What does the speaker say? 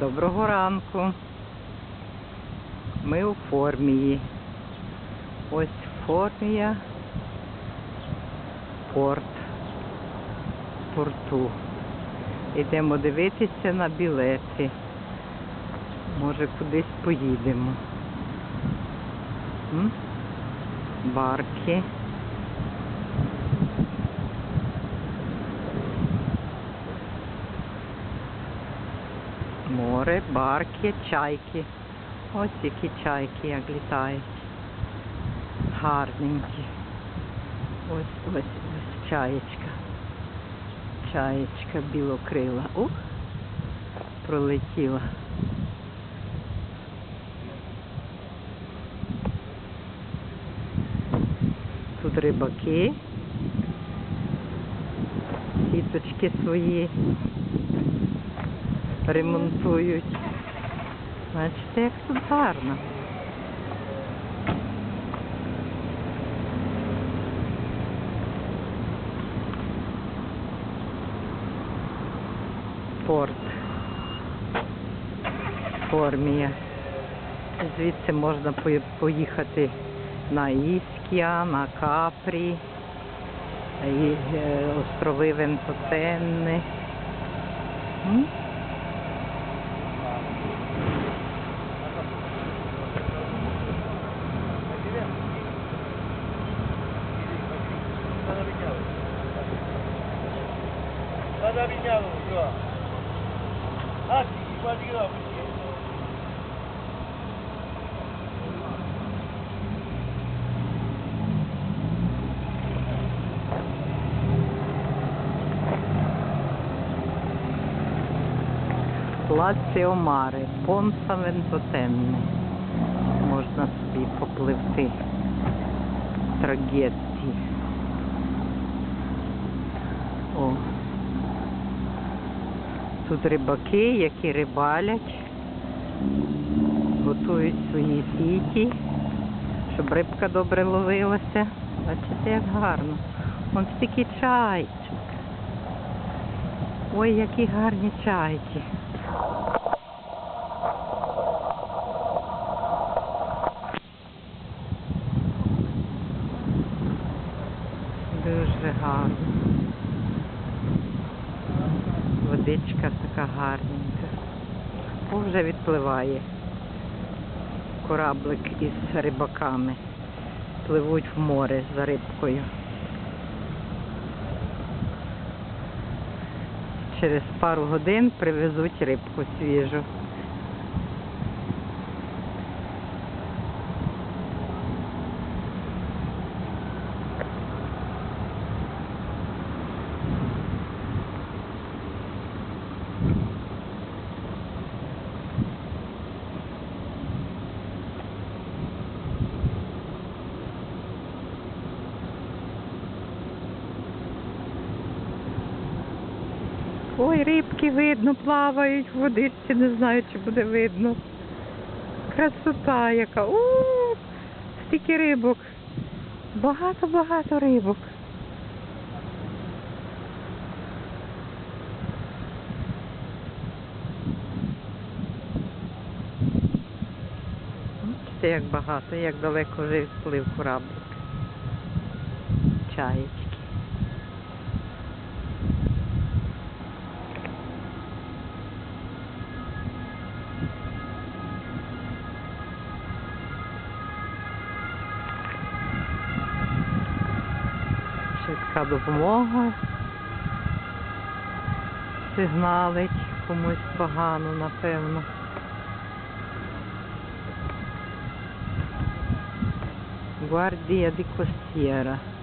Доброго ранку. Ми у Формії. Ось Формія. Порт. Порту. Йдемо дивитися на білети. Може кудись поїдемо. М? Барки. Море, барки, чайки. Ось які чайки, як літають. Гарненькі. Ось, ось, ось чаєчка. Чаєчка білокрила. Ух, пролетіла. Тут рибаки. Сіточки свої ремонтують. Бачите, як тут гарно. Порт. Формія. Звідси можна поїхати на Іскія, на Капрі, е, острови Вентотенни. М? Cada viñado, yo. Ah, sí, igual digo, Лаціо Маре, Понса Вентотенне. Можна собі попливти. О. Тут рибаки, які рибалять, готують свої сіті, щоб рибка добре ловилася. Бачите, як гарно. Вон стільки чайчик. Ой, які гарні чайки. Дуже гарно. Водичка така гарненька. О, вже відпливає. Кораблик із рибаками. Пливуть в море за рибкою. Через пару годин привезуть рибку свіжу. Ой, рибки видно, плавають в водичці, не знаю, чи буде видно. Красота яка. У, стільки рибок. Багато-багато рибок. Бачите, як багато, як далеко вже відплив кораблик. Чаєчки. Швидка допомога сигналить комусь погано, напевно. Guardia di costiera.